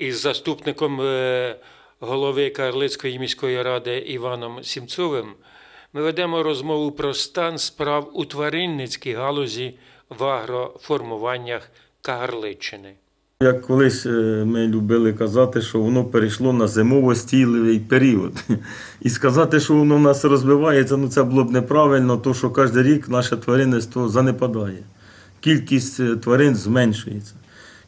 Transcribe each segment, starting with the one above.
із заступником е, голови Карлицької міської ради Іваном Сімцовим ми ведемо розмову про стан справ у тваринницькій галузі в агроформуваннях Кагарличчини. Як колись е, ми любили казати, що воно перейшло на зимово-стійливий період. І сказати, що воно в нас розвивається, ну це було б неправильно, тому що кожен рік наше тваринництво занепадає. Кількість е, тварин зменшується.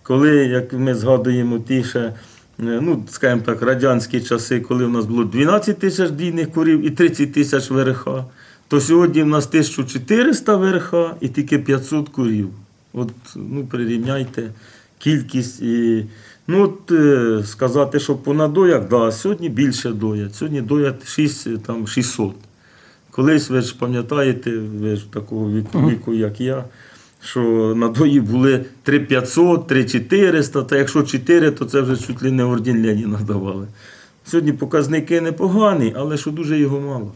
Коли, як ми згадуємо ті ще, ну, скажімо так, радянські часи, коли в нас було 12 тисяч дійних курів і 30 тисяч верха, то сьогодні в нас 1400 верха і тільки 500 курів. От, ну, прирівняйте кількість і. Ну, от, е, сказати, що по надоях, да, сьогодні більше доять. Сьогодні доять 6, е, там, 600. Колись ви ж пам'ятаєте, ви ж такого віку, віку, як я, що надої були 3500, 3400, та якщо 4, то це вже чуть ли не орден Леніна давали. Сьогодні показники непогані, але що дуже його мало.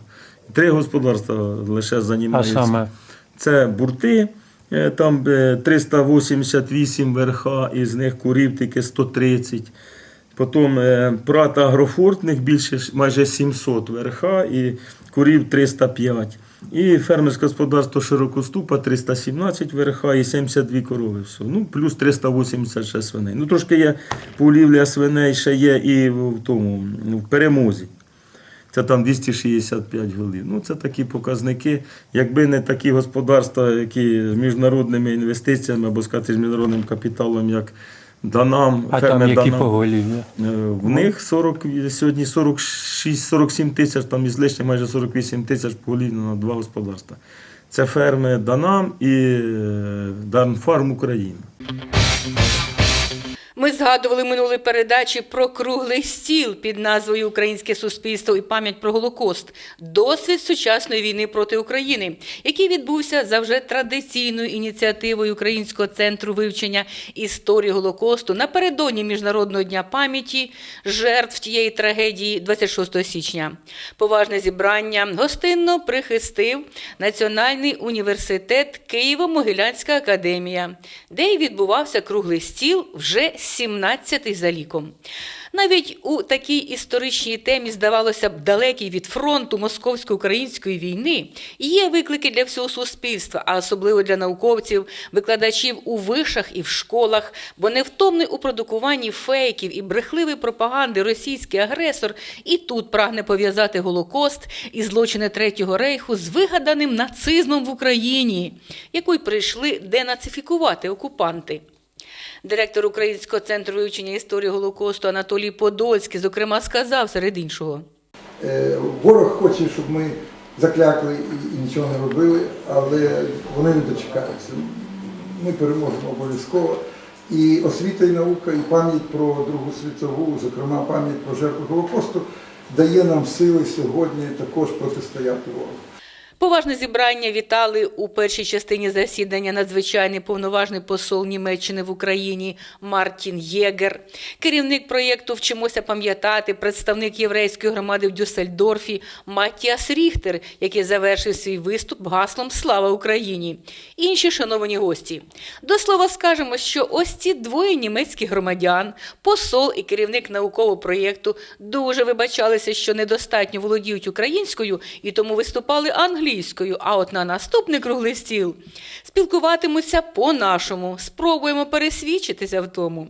Три господарства лише А займаються. Це бурти, е, там е, 388 верха, із них курів тільки 130. Потім е, прат агрофортних більше майже 700 верха і курів 305. І фермерське господарство широкоступа 317 верха і 72 корови. Все. Ну, плюс 386 свиней. Ну, трошки є полівля свиней ще є і в тому в перемозі. Це там 265 голів. Ну, це такі показники. Якби не такі господарства, які з міжнародними інвестиціями або сказати, з міжнародним капіталом, як Данам, А там які Данам, поголів'я? е, в них 40, сьогодні 46-47 тисяч, там із лишнім майже 48 тисяч поголів на два господарства. Це ферми Данам і е, Данфарм Україна. Ми згадували минулі передачі про круглий стіл під назвою Українське суспільство і пам'ять про Голокост, досвід сучасної війни проти України, який відбувся за вже традиційною ініціативою Українського центру вивчення історії Голокосту напередодні Міжнародного дня пам'яті жертв тієї трагедії 26 січня. Поважне зібрання гостинно прихистив Національний університет Києво-Могилянська академія, де й відбувався круглий стіл вже 17-й за ліком. Навіть у такій історичній темі, здавалося б, далекій від фронту московсько-української війни, є виклики для всього суспільства, а особливо для науковців, викладачів у вишах і в школах, бо невтомний у продукуванні фейків і брехливої пропаганди російський агресор і тут прагне пов'язати Голокост і злочини Третього рейху з вигаданим нацизмом в Україні, яку й прийшли денацифікувати окупанти. Директор Українського центру вивчення історії Голокосту Анатолій Подольський, зокрема, сказав серед іншого. Е, Ворог хоче, щоб ми заклякли і, і нічого не робили, але вони не дочекаються. Ми переможемо обов'язково. І освіта і наука, і пам'ять про Другу світову, зокрема пам'ять про жертву Голокосту, дає нам сили сьогодні також протистояти ворогу. Поважне зібрання вітали у першій частині засідання надзвичайний повноважний посол Німеччини в Україні Мартін Єгер, керівник проєкту Вчимося пам'ятати, представник єврейської громади в Дюссельдорфі Матіас Ріхтер, який завершив свій виступ гаслом Слава Україні. Інші шановані гості. До слова скажемо, що ось ці двоє німецьких громадян, посол і керівник наукового проєкту, дуже вибачалися, що недостатньо володіють українською і тому виступали англійською. А от на наступний круглий стіл спілкуватимуться по-нашому. Спробуємо пересвідчитися в тому.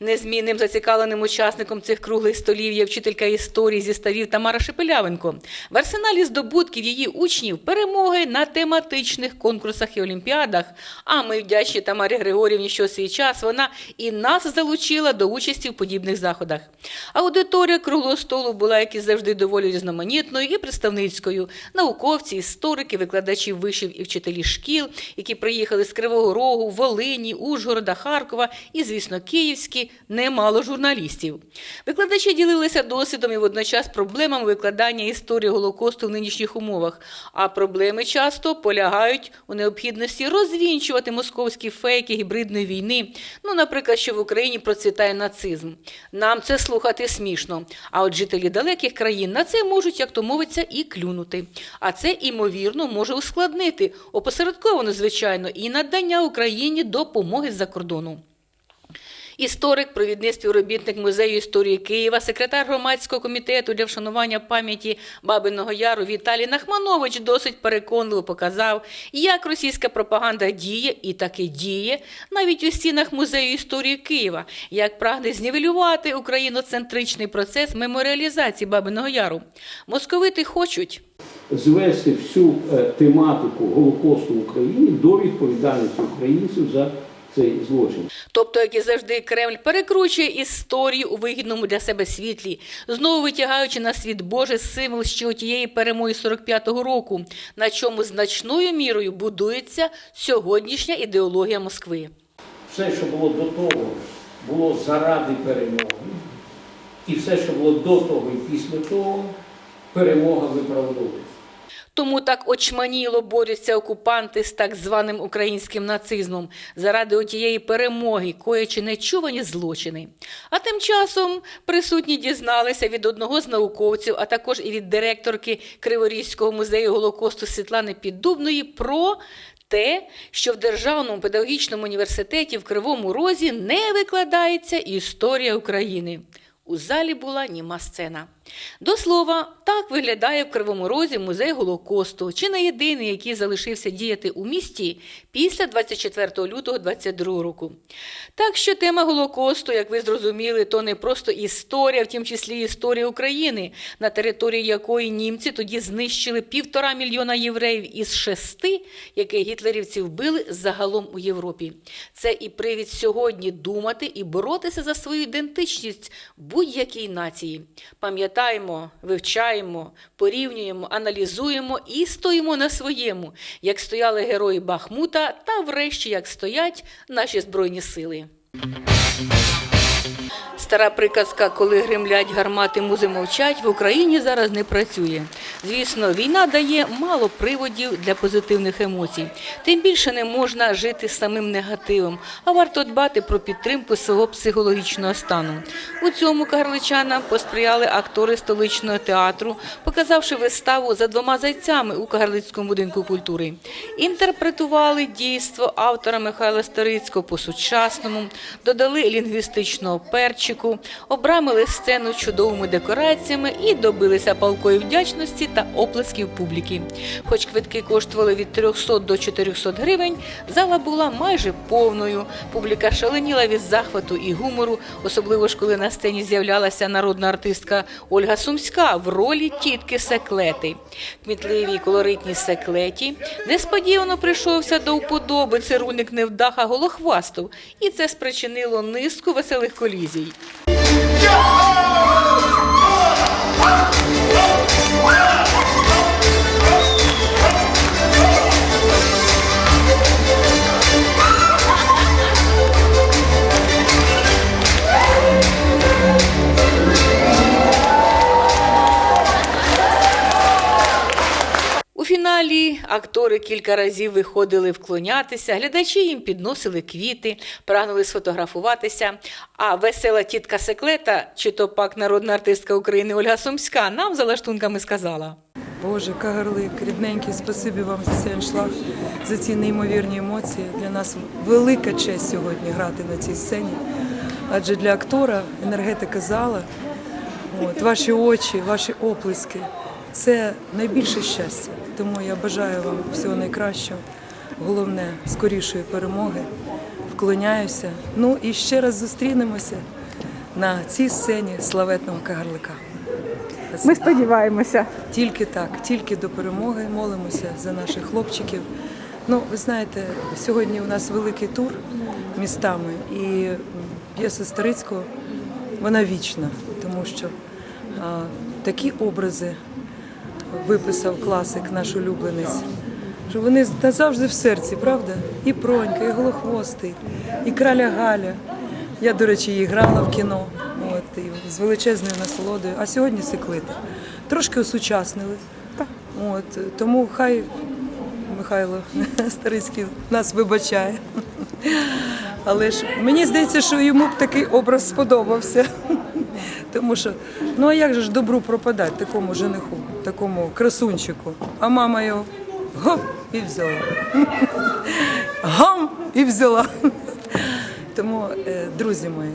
Незмінним зацікавленим учасником цих круглих столів є вчителька історії зі ставів Тамара Шепелявенко. В арсеналі здобутків її учнів перемоги на тематичних конкурсах і олімпіадах. А ми вдячні Тамарі Григорівні, що свій час вона і нас залучила до участі в подібних заходах. Аудиторія круглого столу була, як і завжди, доволі різноманітною і представницькою. Науковці, історики, викладачі вишів і вчителі шкіл, які приїхали з Кривого Рогу, Волині, Ужгорода, Харкова і, звісно, Київські, немало журналістів. Викладачі ділилися досвідом і водночас проблемами викладання історії Голокосту в нинішніх умовах. А проблеми часто полягають у необхідності розвінчувати московські фейки гібридної війни. Ну, наприклад, що в Україні процвітає нацизм. Нам це слухати смішно. А от жителі далеких країн на це можуть, як то мовиться, і клюнути. А це, імовірно, може ускладнити опосередковано, звичайно, і надання Україні допомоги з-за кордону. Історик, провідний співробітник музею історії Києва, секретар громадського комітету для вшанування пам'яті Бабиного Яру Віталій Нахманович досить переконливо показав, як російська пропаганда діє і таки діє навіть у стінах музею історії Києва, як прагне знівелювати україноцентричний процес меморіалізації Бабиного Яру. Московити хочуть. звести всю е, тематику Голокосту в Україні до відповідальності українців за цей злочин. Тобто, як і завжди, Кремль перекручує історію у вигідному для себе світлі, знову витягаючи на світ Боже символ ще тієї перемоги 45-го року, на чому значною мірою будується сьогоднішня ідеологія Москви. Все, що було до того, було заради перемоги. І все, що було до того і після того, перемога виправдовується. Тому так очманіло борються окупанти з так званим українським нацизмом заради отієї перемоги, коячи нечувані злочини. А тим часом присутні дізналися від одного з науковців, а також і від директорки Криворізького музею Голокосту Світлани Піддубної про те, що в Державному педагогічному університеті в Кривому Розі не викладається історія України. У залі була німа сцена. До слова, так виглядає в Кривому Розі музей Голокосту, чи не єдиний, який залишився діяти у місті після 24 лютого 22 року. Так що тема Голокосту, як ви зрозуміли, то не просто історія, в тім числі історія України, на території якої німці тоді знищили півтора мільйона євреїв із шести, яких гітлерівці вбили загалом у Європі. Це і привід сьогодні думати і боротися за свою ідентичність будь-якій нації. Пам'ятаємо, вивчаємо, порівнюємо, аналізуємо і стоїмо на своєму, як стояли герої Бахмута та врешті як стоять наші збройні сили. Стара приказка, коли гримлять гармати, музи мовчать, в Україні зараз не працює. Звісно, війна дає мало приводів для позитивних емоцій. Тим більше не можна жити самим негативом, а варто дбати про підтримку свого психологічного стану. У цьому кагарличанам посприяли актори столичного театру, показавши виставу за двома зайцями у Кагарлицькому будинку культури. Інтерпретували дійство автора Михайла Старицького по-сучасному, додали лінгвістичного перчику, обрамили сцену чудовими декораціями і добилися палкої вдячності та оплесків публіки. Хоч квитки коштували від 300 до 400 гривень, зала була майже повною. Публіка шаленіла від захвату і гумору, особливо ж коли на сцені з'являлася народна артистка Ольга Сумська в ролі тітки Секлети. Кмітливій колоритній секлеті несподівано прийшовся до вподоби цирульник невдаха Голохвастов, і це спричинило низку веселих колізій. Oh, oh, oh. Актори кілька разів виходили вклонятися, глядачі їм підносили квіти, прагнули сфотографуватися. А весела тітка Секлета, чи то пак народна артистка України Ольга Сумська, нам за лаштунками сказала. Боже, Кагарлик, рідненький, спасибі вам за цей аншлаг, за ці неймовірні емоції. Для нас велика честь сьогодні грати на цій сцені. Адже для актора енергетика зала, от, ваші очі, ваші оплески це найбільше щастя. Тому я бажаю вам всього найкращого. Головне, скорішої перемоги. Вклоняюся. Ну і ще раз зустрінемося на цій сцені славетного Кагарлика. Ми сподіваємося. Тільки так, тільки до перемоги молимося за наших хлопчиків. Ну, ви знаєте, сьогодні у нас великий тур містами, і п'єса Старицького вона вічна, тому що а, такі образи виписав класик, наш улюбленець, що вони назавжди в серці, правда? І Пронька, і Голохвостий, і Краля Галя. Я, до речі, її грала в кіно. От, і з величезною насолодою. А сьогодні сиклити. Трошки осучаснили. От, тому хай Михайло Старицький нас вибачає. Але ж мені здається, що йому б такий образ сподобався. Тому що, ну а як же ж добру пропадати такому жениху, такому красунчику? А мама його гоп і взяла. Гам і взяла. Тому, е, друзі мої,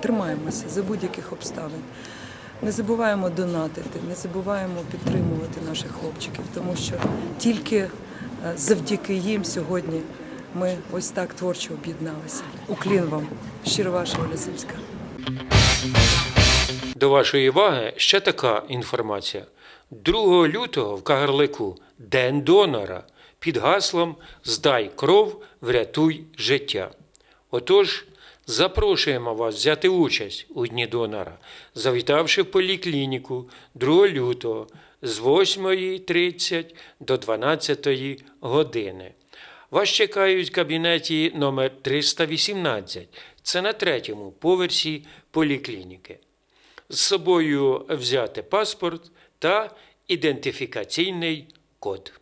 тримаємося за будь-яких обставин. Не забуваємо донатити, не забуваємо підтримувати наших хлопчиків, тому що тільки е, завдяки їм сьогодні ми ось так творчо об'єдналися. Уклін вам, щиро ваша Оля Сумська. До вашої уваги ще така інформація. 2 лютого в Кагарлику День донора під гаслом Здай кров, врятуй життя. Отож, запрошуємо вас взяти участь у Дні донора, завітавши в поліклініку 2 лютого з 8.30 до 12 години. Вас чекають в кабінеті номер 318. Це на третьому поверсі поліклініки з собою взяти паспорт та ідентифікаційний код.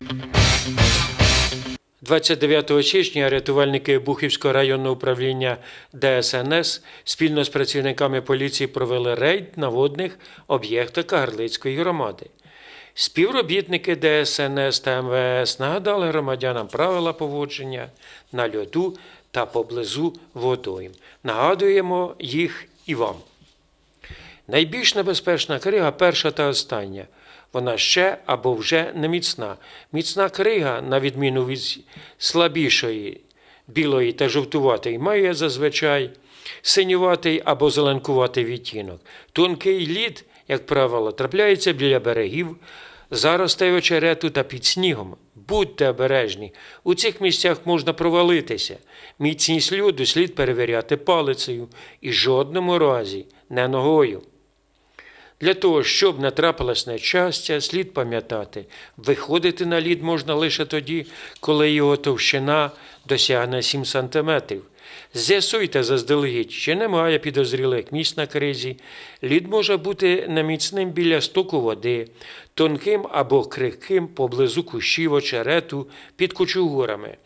29 січня рятувальники Бухівського районного управління ДСНС спільно з працівниками поліції провели рейд на водних об'єктах Кагарлицької громади. Співробітники ДСНС та МВС нагадали громадянам правила поводження на льоду та поблизу водойм. Нагадуємо їх і вам. Найбільш небезпечна крига перша та остання. Вона ще або вже не міцна. Міцна крига, на відміну від слабішої, білої та жовтуватої, має зазвичай синюватий або зеленкуватий відтінок. Тонкий лід, як правило, трапляється біля берегів, заростей очерету та під снігом. Будьте обережні. У цих місцях можна провалитися. Міцність льоду слід перевіряти палицею і жодному разі не ногою. Для того, щоб не трапилось нещастя, слід пам'ятати, виходити на лід можна лише тоді, коли його товщина досягне 7 см. З'ясуйте заздалегідь, чи немає підозрілих місць на кризі. Лід може бути неміцним біля стоку води, тонким або крихким поблизу кущів очерету під кучугурами.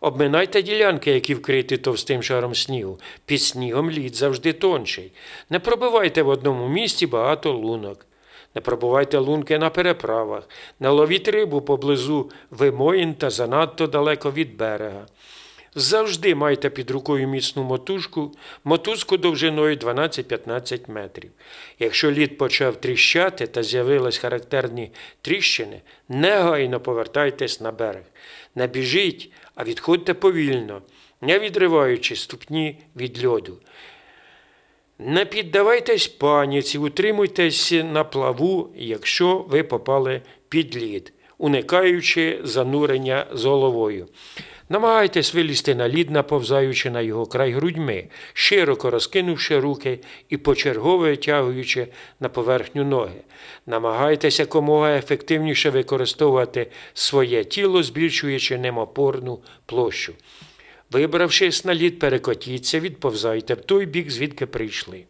Обминайте ділянки, які вкриті товстим шаром снігу. Під снігом лід завжди тонший. Не пробивайте в одному місці багато лунок. Не пробувайте лунки на переправах, не ловіть рибу поблизу вимоїн та занадто далеко від берега. Завжди майте під рукою міцну мотузку, мотузку довжиною 12-15 метрів. Якщо лід почав тріщати та з'явились характерні тріщини, негайно повертайтесь на берег. Не біжіть, а відходьте повільно, не відриваючи ступні від льоду. Не піддавайтесь паніці, утримуйтесь на плаву, якщо ви попали під лід, уникаючи занурення з головою. Намагайтесь вилізти на лід, наповзаючи на його край грудьми, широко розкинувши руки і почергово витягуючи на поверхню ноги. Намагайтеся якомога ефективніше використовувати своє тіло, збільшуючи ним опорну площу. Вибравшись на лід, перекотіться, відповзайте в той бік, звідки прийшли.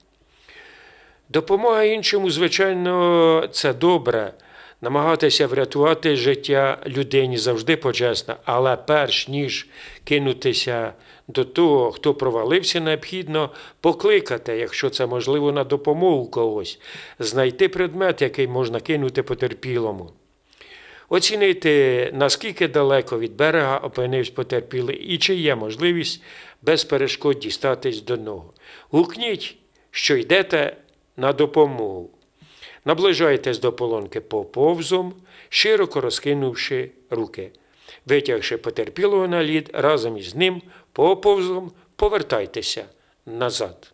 Допомога іншому, звичайно, це добре. Намагатися врятувати життя людині завжди почесно, але перш ніж кинутися до того, хто провалився, необхідно покликати, якщо це можливо, на допомогу когось, знайти предмет, який можна кинути потерпілому. Оцінити, наскільки далеко від берега опинився потерпілий і чи є можливість без перешкод дістатись до нього. Гукніть, що йдете на допомогу. Наближайтесь до полонки поповзом, широко розкинувши руки. Витягши потерпілого на лід, разом із ним поповзом повертайтеся назад.